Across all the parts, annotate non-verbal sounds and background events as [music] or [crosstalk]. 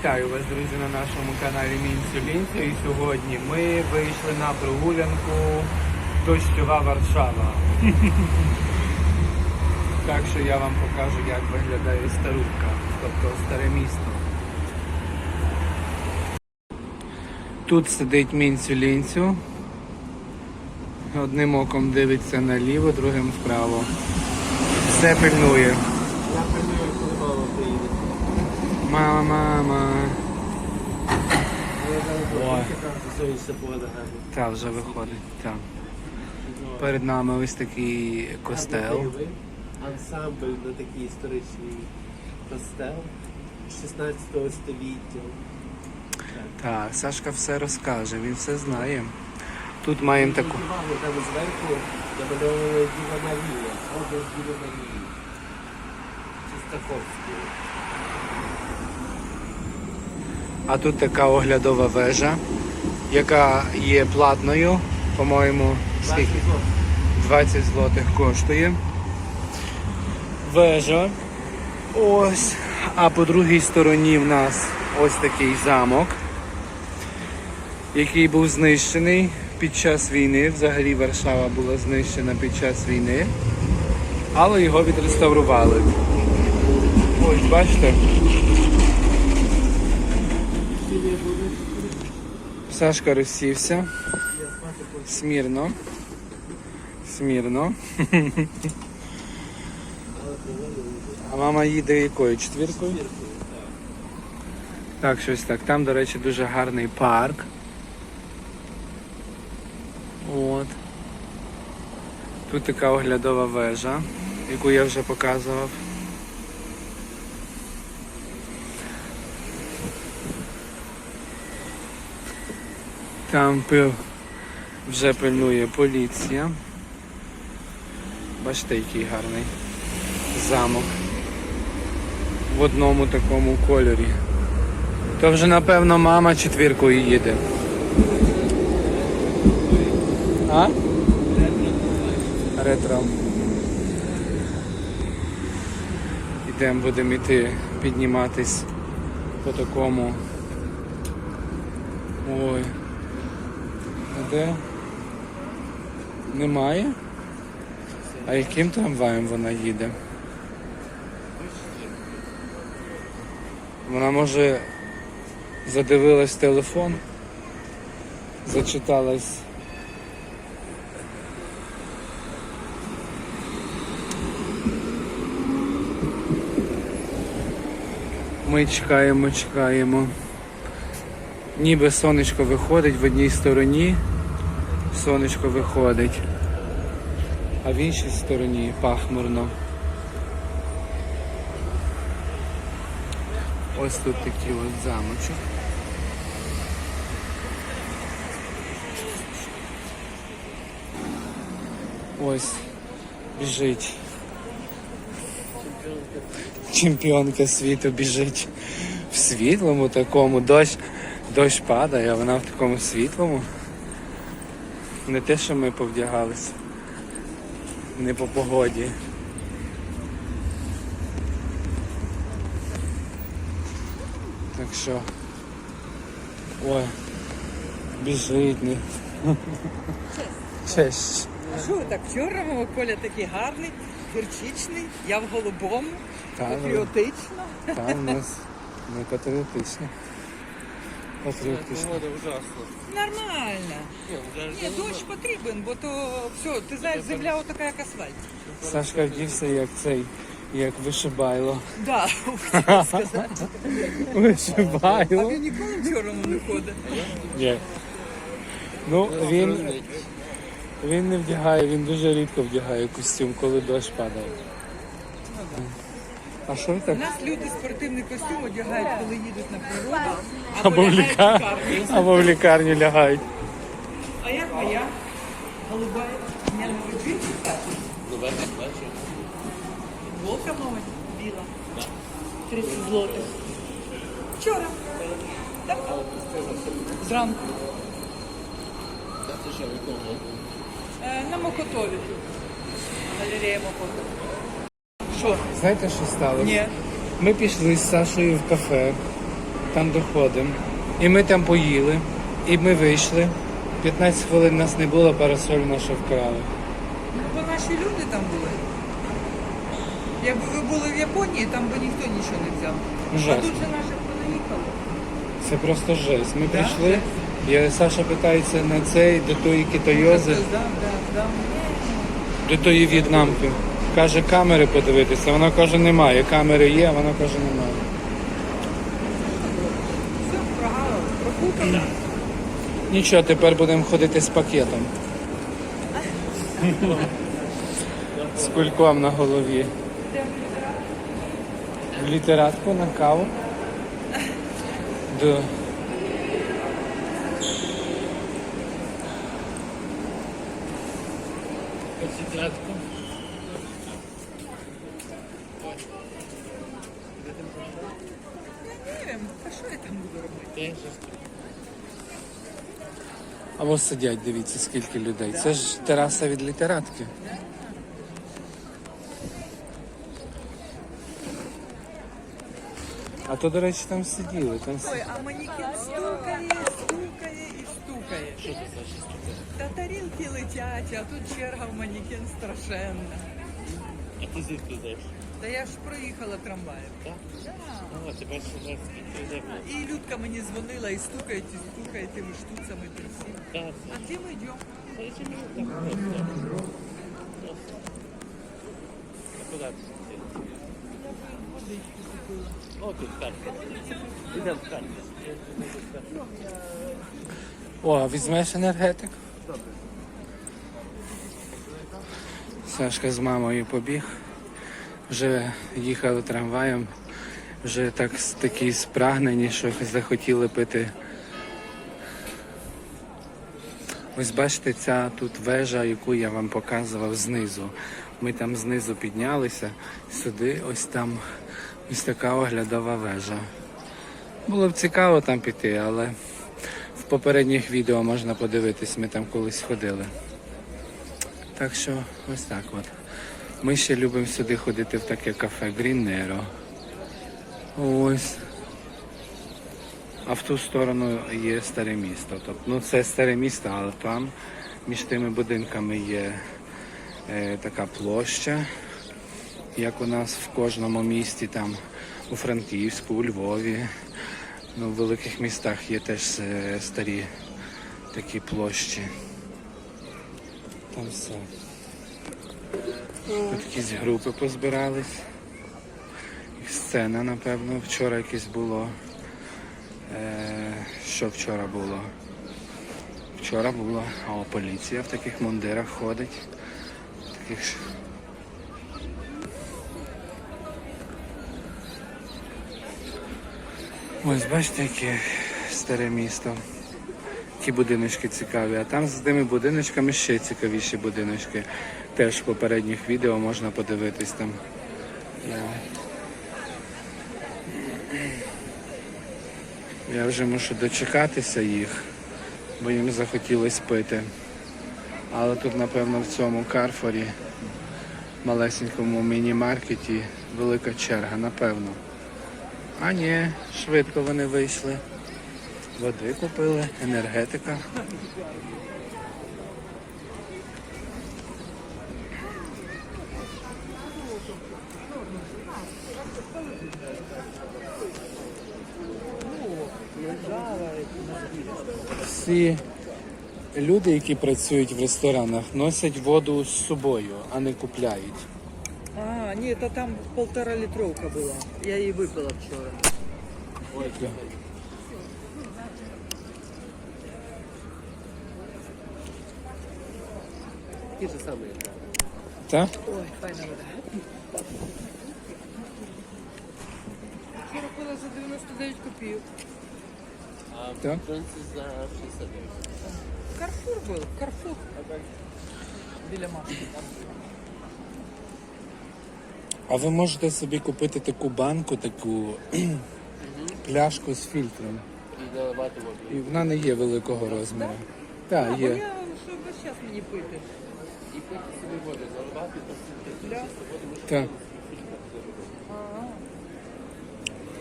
Вітаю вас, друзі, на нашому каналі Мінцю Лінцю. І сьогодні ми вийшли на прогулянку Дощова Варшава. [laughs] Так що я вам покажу, як виглядає старубка, тобто старе місто. Тут сидить Мінцю Лінцю. Одним оком дивиться наліво, другим вправо. Все пильнує. Я пильную, коли мама приїде. Мама, мама. Ой. Та вже виходить. Так. Перед нами ось такий костел. Ансамбль на такий історичний костел 16 століття. Так, Сашка все розкаже, він все знає. Тут маємо таку. Там зверху намальована Діва Марія, образ Марії. Чистаковської. А тут така оглядова вежа, яка є платною. По-моєму, скільки? 20 злотих коштує. Вежа. Ось. А по другій стороні в нас ось такий замок, який був знищений під час війни. Взагалі Варшава була знищена під час війни, але його відреставрували. Ось, бачите? Сашка розсівся. Смірно. Смірно. А мама їде якою? Четвіркою? Так, щось так. Там, до речі, дуже гарний парк. От. Тут така оглядова вежа, яку я вже показував. Там вже пильнує поліція. Бачите, який гарний замок. В одному такому кольорі. То вже напевно мама четвіркою їде. А? Ретро. Ідемо, будемо йти підніматись по такому. Ой. Де? Немає? А яким трамваєм вона їде? Вона може задивилась телефон, зачиталась. Ми чекаємо, чекаємо. Ніби сонечко виходить в одній стороні, сонечко виходить, а в іншій стороні пахмурно. Ось тут такий от замочок. Ось біжить. Чемпіонка світу біжить в світлому такому, дощ, дощ падає, а вона в такому світлому. Не те, що ми повдягалися. Не по погоді. Так що. Ой, біжить не. Честь. А що ви так вчора мого Коля такий гарний, гірчичний, я в голубому, Та, патріотично. Там у нас ми патріотичні. Погода ужасна. Нормально. Ні, дощ потрібен, бо то все, ти знаєш, земля отака, як асфальт. Сашка вдівся як цей, як вишибайло. Да, [laughs] [laughs] хотіла сказати. А Вишибайло. він ніколи в чорному не ходить. Ні. Ну, він, він не вдягає, він дуже рідко вдягає костюм, коли дощ падає. А що ви У нас люди спортивний костюм одягають, коли їдуть на природу, Або в лягають лікарню, або в лікарню лягають. А як моя? Голубая. Я не хочу так. Новенький, бачиш? Волка, мабуть, біла. 30 злотих. Вчора. Так. Зранку. Та ти що, в якому? Е, на Мокотові. Галерея Мокотова. Що? Знаєте, що сталося? Ні. Ми пішли з Сашою в кафе. там доходимо. І ми там поїли, і ми вийшли. 15 хвилин нас не було, парасоль наша вкрали. Ну, бо наші люди там були. Якби ви були в Японії, там би ніхто нічого не взяв. А тут же наші понаїхали. Це просто жесть. Ми Да? прийшли, і Саша питається на цей, до тої китайози, Да, да, да. до тої в'єтнамки. Каже, камери подивитися. Вона каже, немає. Камери є, а вона каже, немає. Все, профукали. Нічого, тепер будемо ходити з пакетом. З кульком на голові. В літератку на каву. До... Ні, та що я там буду робити? А ось сидять, дивіться, скільки людей. Це ж тераса від літератки. А то, до речі, там сиділи. Там... с- Ой, а манекен стукає, стукає і стукає. Що це за стукає? Та тарілки летять, а тут черга в манекен страшенна. А ти звідки йдеш? Та я ж проїхала трамваєм. Так? Да. І Людка мені дзвонила і стукає, і стукає тими штуцями тим всім. Так, А йдемо. я так просто. А куди ти? О, тут карта. В. О, а візьмеш енергетик? Сашка з мамою побіг. Вже їхали трамваєм, вже так такі спрагнені, що захотіли пити. Ось бачите, ця тут вежа, яку я вам показував знизу. Ми там знизу піднялися, сюди ось там ось така оглядова вежа. Було б цікаво там піти, але в попередніх відео можна подивитись, ми там колись ходили. Так що ось так от. Ми ще любимо сюди ходити в таке кафе Грінеро. Ось. А в ту сторону є старе місто. Тобто, ну це старе місто, але там між тими будинками є е, така площа, як у нас в кожному місті, там у Франківську, у Львові. Ну, в великих містах є теж е, старі такі площі. Там все. Тут якісь групи позбирались. І сцена, напевно, вчора якесь було. Е, що вчора було? Вчора було, а поліція в таких мундирах ходить. Таких Ось бачите, яке старе місто. Які будиночки цікаві. А там з тими будиночками ще цікавіші будиночки. Теж в попередніх відео можна подивитись там. Я, вже мушу дочекатися їх, бо їм захотілося пити. Але тут, напевно, в цьому Карфорі, малесенькому міні-маркеті, велика черга, напевно. А ні, швидко вони вийшли. Води купили, енергетика. Всі люди, які працюють в ресторанах, носять воду з собою, а не купляють. А, ні, то там полтора літровка була. Я її випила вчора. Ой, Ті ж самі. Так? Ой, файна вода. Була за 99 копійок. А Так. в Франції за 60. Карфур був, Карфур. Біля машини. А ви можете собі купити таку банку, таку пляшку з фільтром. І наливати воду. І вона не є великого розміру. Так, А, бо є. я що весь час мені пити. І пити собі воду, заливати, то все Да. Так. І тепер чисто воду.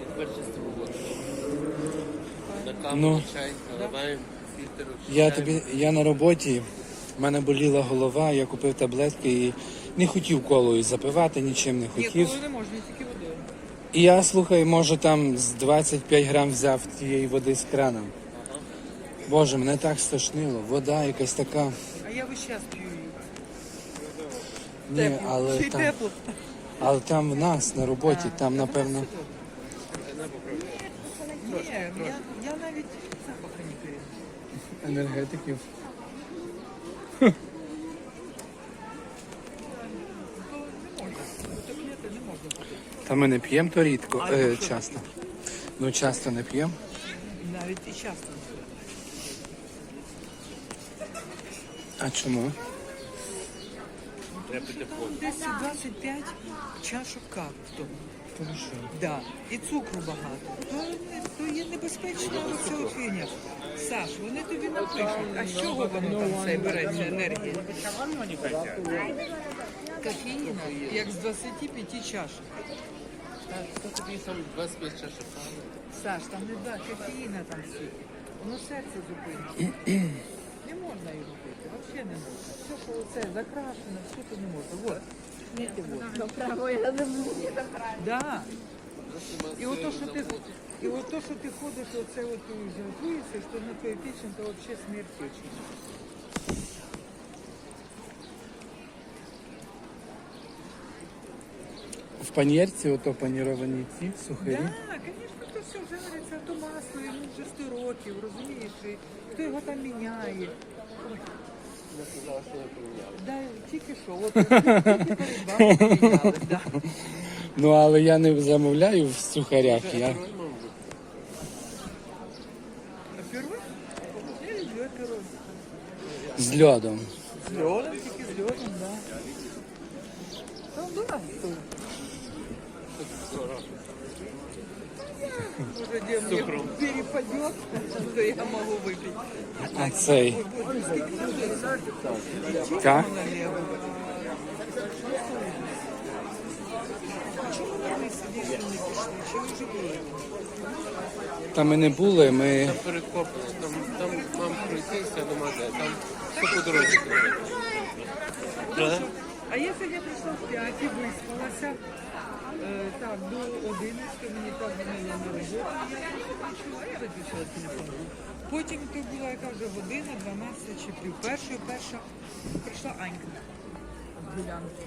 Там Ну. Я тобі, я на роботі, в мене боліла голова, я купив таблетки і не хотів колою запивати, нічим не Ні, хотів. коли не можна, тільки водою. І я слухай, може там з 25 грам взяв тієї води з крана. Боже, мене так стошнило. Вода якась така. А я весь час п'ю її. Ні, Тепло. але Ще й там, тепло. але там в нас на роботі, там напевно. Ні, я, я навіть запаха не переношу. Енергетиків. Не можна. Та ми не п'ємо то рідко, е, часто. Ну часто не п'ємо. Навіть і часто не п'ю. А чому? Десь 25 чашок кави в тому. Що? Да. І цукру багато. То, не- то є небезпечна оця от фігня. Саш, вони тобі напишуть, а з чого воно там все береться енергія? Кофеїна, як з 25 чашок. Хто тобі там 25 чашок? Саш, там не да, кофеїна там стільки. Воно серце зупинить. Не можна його пити, взагалі не можна. Все, це закрашено, все то не можна. Вот. Пійте я не буду Да. І ото, що ти, і ото, що ти ходиш, оце от жартуєшся, що на твоє печень, то взагалі смерть печень. В панірці ото паніровані ці сухарі. Так, звісно, то все жариться, то масло, йому вже 100 років, розумієш, і хто його там міняє. Я сказала, що не поміняли. Да, тільки що, от [laughs] тільки поміняли, да. Ну але я не замовляю в сухарях. Я... З льодом. С льодом, тільки з льодом, да. Там, да. Уже где мне перепадет, то я могу выпить. А цей. Так? Налево. Чому вони собі ще не пішли? Чи ви вже були? Та ми не були, ми. Там перекопано, там, там мам пройтися нема де, там все по дорозі треба. Правда? А я сьогодні прийшла в 5 і виспалася. Е, так, до 11 мені так дзвонили на роботу, я почула, я виключила телефон. Потім то була яка вже година, 12 чи пів першої, перша прийшла Анька. з гулянки.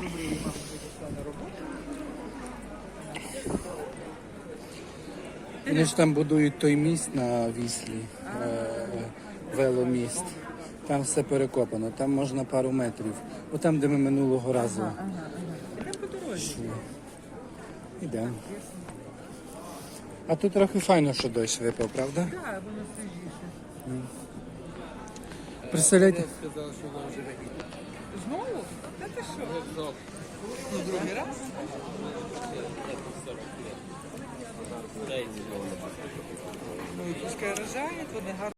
Добрий мама прийшла на роботу. Вони ж там будують той міст на Віслі, е, веломіст. Там все перекопано, там можна пару метрів. О там, де ми минулого разу. Ага, ага. По дорозі. Йдемо. А тут трохи файно, що дощ випав, правда? Так, воно свіжіше. Представляєте? Я що вона вже вагітна. Знову? Та ти що? Ну, другий раз? Ну, і пускай рожають, вони гарно.